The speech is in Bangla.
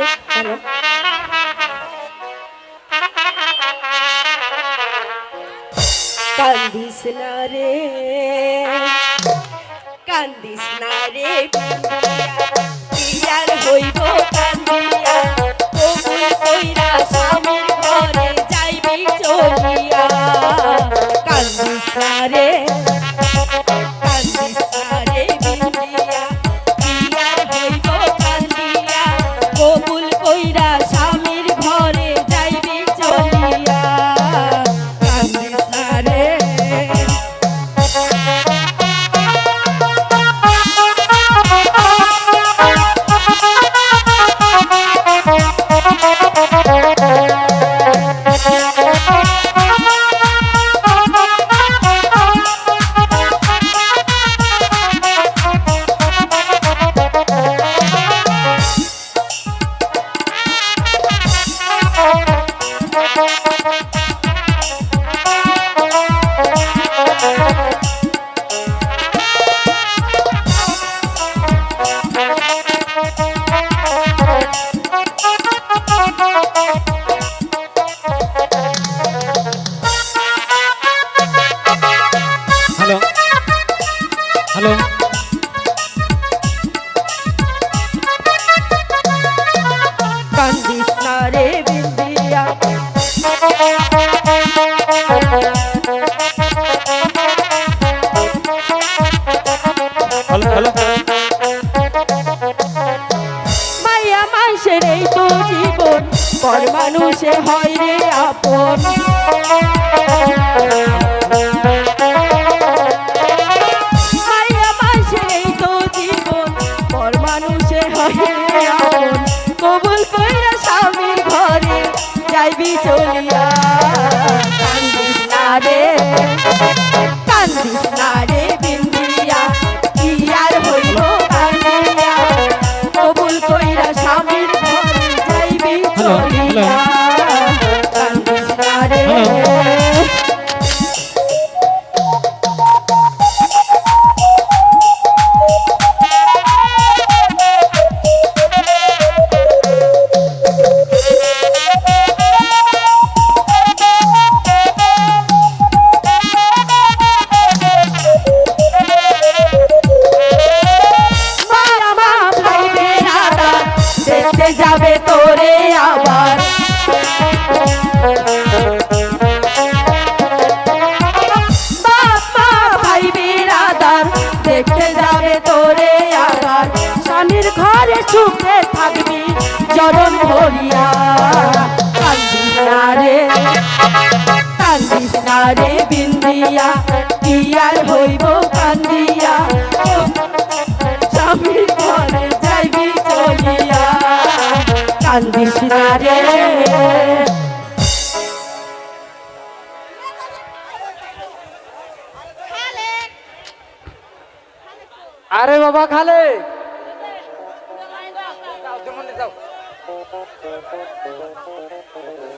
হচ্ছে হ্যালো কান্দিস না রে কান্দিস না রে। মায়া মানুষের এই তো জীবন পর মানুষে হয় রে আপন। 我嘞。দেখতে যাবে তোরে আবার। স্বামীর ঘরে সুখে থাকবি চরণ ভরিয়া। আরে বাবা খালে। যাও